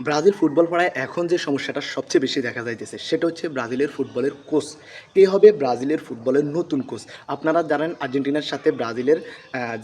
Brazil football পড়ায় এখন যে সমস্যাটা সবচেয়ে বেশি দেখা যাইতেছে, সেটা হচ্ছে ব্রাজিলের ফুটবলের কোচ। কে হবে ব্রাজিলের ফুটবলের নতুন কোচ। আপনারা জানেন আর্জেন্টিনার সাথে ব্রাজিলের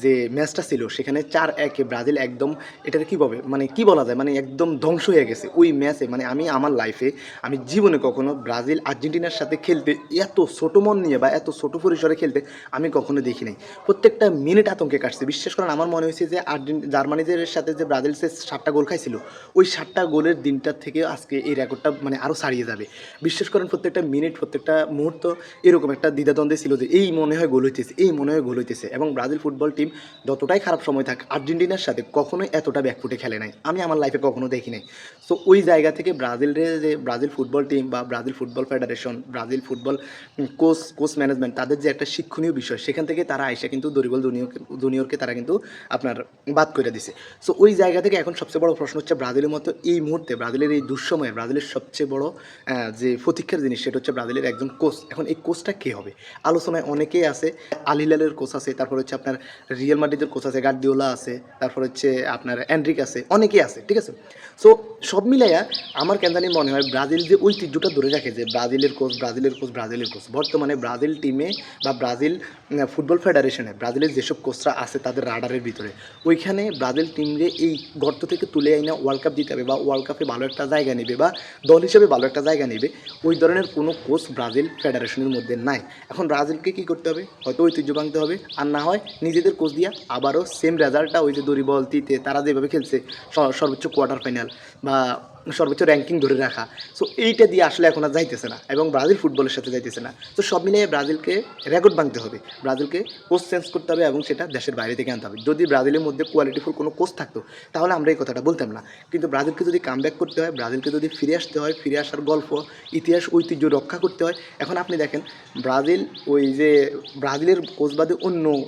যে ম্যাচটা ছিল, সেখানে চার একে ব্রাজিল একদম এটাকে কী বলে মানে কি বলা যায় মানে একদম ধ্বংস হয়ে গেছে। ওই ম্যাচে মানে আমি, আমার লাইফে আমি জীবনে কখনো ব্রাজিল আর্জেন্টিনার সাথে খেলতে এত ছোটো মন নিয়ে বা এত ছোটো পরিসরে খেলতে আমি কখনো দেখি নাই। প্রত্যেকটা মিনিট আতঙ্কে কাটছে। বিশ্বাস করেন আমার মনে হয়েছে যে আর্জেন্ট, জার্মানিদের সাথে যে ব্রাজিল সে সাতটা গোল খাইছিল, ওই সাতটা গোলের দিনটার থেকে আজকে এই রেকর্ডটা মানে আরও ছাড়িয়ে যাবে। বিশ্বাস করেন প্রত্যেকটা মিনিট প্রত্যেকটা মুহূর্ত এরকম একটা দ্বিধাদ্বন্দ্বে ছিল যে এই মনে হয় গোল হইতেছে, এই মনে হয় গোল হইতেছে এবং ব্রাজিল ফুটবল টিম যতটাই খারাপ সময় থাক, আর্জেন্টিনার সাথে কখনোই এতটা ব্যাকফুটে খেলে নাই। আমি আমার লাইফে কখনো দেখি নাই। সো ওই জায়গা থেকে ব্রাজিলের যে ব্রাজিল ফুটবল টিম বা Brazil football federation Brazil football coach coach management তাদের যে একটা শিক্ষণীয় বিষয়, সেখান থেকে তারা আইসা কিন্তু দরিবল দুনিয়রকে তারা কিন্তু আপনার বাদ করে দিছে। সো ওই জায়গা থেকে এখন সবচেয়ে বড় প্রশ্ন হচ্ছে ব্রাজিলের মতো এই মুহূর্তে ব্রাজিলের এই দুঃসময়ে ব্রাজিলের সবচেয়ে বড় যে প্রতীক্ষার জিনিস সেটা হচ্ছে ব্রাজিলের একজন কোচ। এখন এই কোচটা কে হবে? আলোচনায় অনেকেই আছে। আল হিলালের কোচ আছে, তারপর হচ্ছে আপনার রিয়েল মাদ্রিদের কোচ আছে, গার্দিওলা আছে, তারপর হচ্ছে আপনার অ্যান্ড্রিক আছে, অনেকেই আছে, ঠিক আছে? সো সব মিলাইয়া আমার কেন জানি মনে হয় ব্রাজিল যে ঐতিহ্যটা ধরে রাখে যে ব্রাজিলের কোচ ব্রাজিলের কোচ ব্রাজিলের কোচ। বর্তমানে ব্রাজিল টিমে বা ব্রাজিল ফুটবল ফেডারেশনে ব্রাজিলের যেসব কোচরা আছে তাদের রাডারের ভিতরে, ওইখানে ব্রাজিল টিমরে এই গর্ত থেকে তুলে আইনা ওয়ার্ল্ড কাপ জিতাবে বা ওয়ার্ল্ড কাপে ভালো একটা জায়গা নেবে বা দল হিসেবে ভালো একটা জায়গা নেবে, ওই ধরনের কোনো কোচ ব্রাজিল ফেডারেশনের মধ্যে নাই। এখন ব্রাজিলকে কী করতে হবে? হয়তো ঐতিহ্য ভাঙতে হবে। আর না হয় নিজেদের কোচ দিয়া আবারও সেম রেজাল্টটা ওই যে দরিবল তিতে, তারা যেভাবে খেলছে সর্বোচ্চ কোয়ার্টার ফাইনাল বা সর্বোচ্চ র্যাঙ্কিং ধরে রাখা। সো এইটা দিয়ে আসলে এখন আর যাইতেছে না এবং ব্রাজিল ফুটবলের সাথে যাইতেছে না। তো সব মিলিয়ে ব্রাজিলকে রেকর্ড ভাঙতে হবে। ব্রাজিলকে কোচ চেঞ্জ করতে হবে এবং সেটা দেশের বাইরে থেকে আনতে হবে। যদি ব্রাজিলের মধ্যে কোয়ালিটিফুল কোনো কোচ থাকতো, তাহলে আমরা এই কথাটা বলতাম না। কিন্তু ব্রাজিলকে যদি কামব্যাক করতে হয়, ব্রাজিলকে যদি ফিরে আসতে হয়, ফিরে আসার গল্প, ইতিহাস, ঐতিহ্য রক্ষা করতে হয়, এখন আপনি দেখেন, ব্রাজিল ওই যে ব্রাজিলের কোচ বাদে অন্য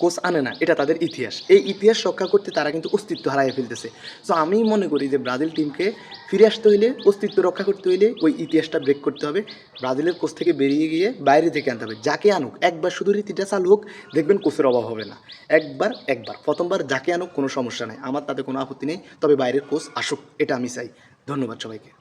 কোচ আনে না, এটা তাদের ইতিহাস। এই ইতিহাস রক্ষা করতে তারা কিন্তু অস্তিত্ব হারাই ফেলতেছে। সো আমি মনে করি যে ব্রাজিল টিমকে ফিরে আসতে হইলে, অস্তিত্ব রক্ষা করতে হইলে ওই ইতিহাসটা ব্রেক করতে হবে। ব্রাজিলের কোচ থেকে বেরিয়ে গিয়ে বাইরে থেকে আনতে হবে। যাকে আনুক, একবার শুধু রীতিটা চালু হোক, দেখবেন কোচের অভাব হবে না। একবার একবার, প্রথমবার যাকে আনুক কোনো সমস্যা নেই। আমার তাতে কোনো আপত্তি নেই, তবে বাইরের কোচ আসুক, এটা আমি চাই। ধন্যবাদ সবাইকে।